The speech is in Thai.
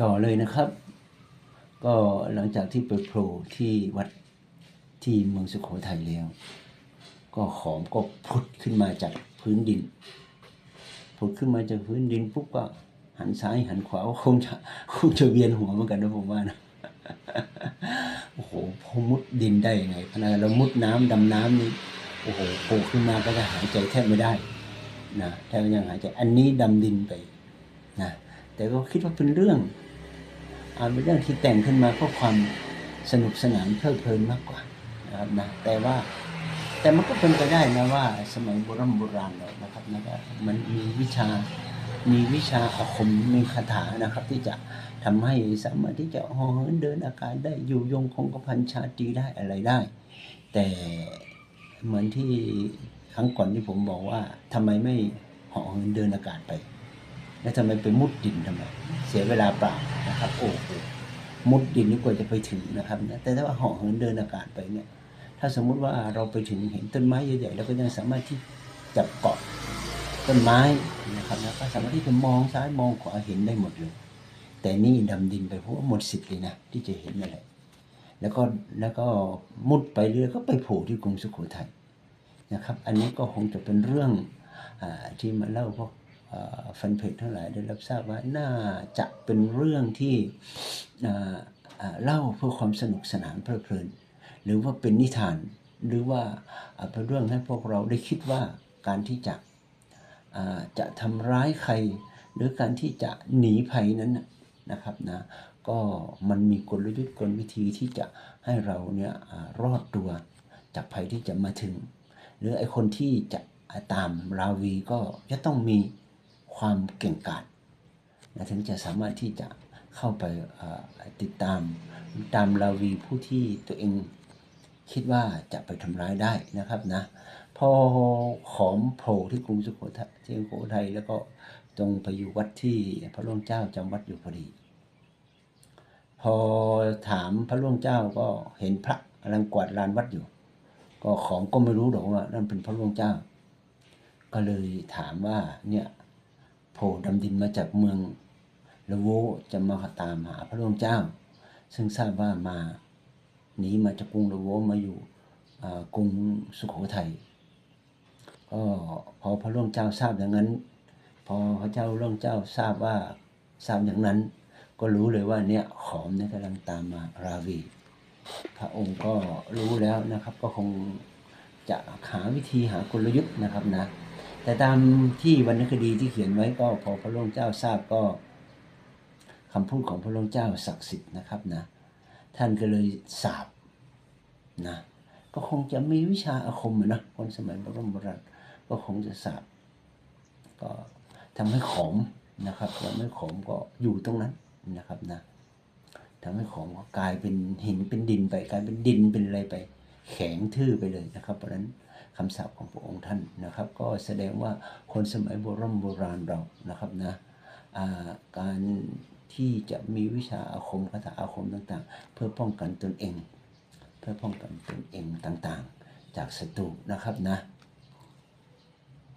ต่อเลยนะครับ ก็หลังจากที่ไปโผล่ที่วัดที่เมืองสุโขทัยแล้ว ก็ขอมก็พุดขึ้นมาจากพื้นดินผุดขึ้นมาจากพื้นดินปุ๊บก็หันซ้ายหันขวาคงจะคงจะเวียนหัวเหมือนกันนะผมว่านะโอ้โหพอมุดดินได้ยังไงขนาดเรามุดน้ำดำน้ำนี่โอ้โหโผล่ขึ้นมาก็จะหายใจแทบไม่ได้นะแทบยังหายใจอันนี้ดำดินไปนะแต่ก็คิดว่าเป็นเรื่อง อ่าเป็นเรื่องที่แต่งขึ้นมาเพื่อความสนุกสนานเพลิดเพลินมากกว่านะครับนะแต่ว่าแต่มันก็เป็นไปได้นะว่า สมัยโบราณโบราณเรานะครับนะมันมีวิชามีวิชาอาคมมีคาถานะครับ ที่จะทำให้สามารถที่จะห่อเหินเดินอากาศได้อยู่ยงคงกระพันชาตรีได้อะไรได้ แต่เหมือนที่ครั้งก่อนที่ผมบอกว่าทำไมไม่ห่อเหินเดินอากาศไป แล้วทำไมไปมุดดินทำไมเสียเวลาเปล่านะครับ โอ้โหมุดดินนี่กว่าจะไปถึงนะครับนะแต่ถ้าว่าห่อเหินเดินอากาศไปเนี่ยถ้าสมมุติว่าเราไปถึงเห็นต้นไม้ใหญ่ๆเราก็ยังสามารถที่จับเกาะต้นไม้นะครับนะก็สามารถที่จะมองซ้ายมองขวาเห็นได้หมดเลย แต่นี่ดำดินไปเพราะว่าหมดสิทธิ์เลยนะที่จะเห็นอะไรแล้วก็แล้วก็มุดไปเรื่อยก็ไปโผล่ที่กรุงสุโขทัยนะครับ อันนี้ก็คงจะเป็นเรื่องอที่มาเล่าพวกอ่า แฟนเพจทั้งหลายได้รับทราบว่าน่าจะเป็นเรื่องที่เล่าเพื่อความสนุกสนานเพลิดเพลิน หรือว่าเป็นนิทาน หรือว่าเป็นเรื่องให้พวกเราได้คิดว่าการที่จะจะทำร้ายใคร หรือการที่จะหนีภัยนั้นนะครับนะก็มันมีกลยุทธ์กลวิธีที่จะให้เราเนี่ยรอดตัวจากภัยที่จะมาถึง หรือไอคนที่จะตามราวีก็จะต้องมี ความเก่งกาจนะถึงจะสามารถที่จะเข้าไปติดตามตามราวีผู้ที่ตัวเองคิดว่าจะไปทำร้ายได้นะครับนะพอขอมโผล่ที่กรุงสุโขทัยที่สุโขทัยแล้วก็ตรงไปอยู่วัดที่พระร่วงเจ้าจำวัดอยู่พอดี พอถามพระร่วงเจ้าก็เห็นพระกำลังกวาดลานวัดอยู่ ก็ของก็ไม่รู้หรอกว่านั่นเป็นพระร่วงเจ้า ก็เลยถามว่าเนี่ย โผล่ดำดินมาจากเมืองละโวจะมาตามหาพระร่วงเจ้า ซึ่งทราบว่ามาหนีมาจากกรุงละโวมาอยู่กรุงสุโขทัยก็พอพระร่วงเจ้าทราบอย่างนั้น พอพระเจ้าร่องเจ้าทราบว่าทราบอย่างนั้น ก็รู้เลยว่าเนี่ยขอมเนี่ยกำลังตามมาราวี พระองค์ก็รู้แล้วนะครับ ก็คงจะหาวิธีหากลยุทธ์นะครับนะ แต่ตามที่วรรณคดีที่เขียนไว้ก็พอพระร่งเจ้าทราบก็คำพูดของพระร่งเจ้าศักดิ์สิทธิ์นะครับนะ ท่านก็เลยสาบนะก็คงจะมีวิชาอาคมอะนะคนสมัยโบราณโบราณก็คงจะสาบก็ทำให้ขอมนะครับทำให้ขอมก็อยู่ตรงนั้นนะครับนะทำให้ขอมก็กลายเป็นหินเป็นดินไปกลายเป็นดินเป็นอะไรไป แข็งทื่อไปเลยนะครับ เพราะฉะนั้น คำสาปของพระองค์ท่านนะครับ ก็แสดงว่าคนสมัยโบราณโบราณเรานะครับนะาการที่จะมีวิชาอาคมคาถาอาคมต่างๆ เพื่อป้องกันตนเอง เพื่อป้องกันตนเองต่างๆ จากศัตรูนะครับนะ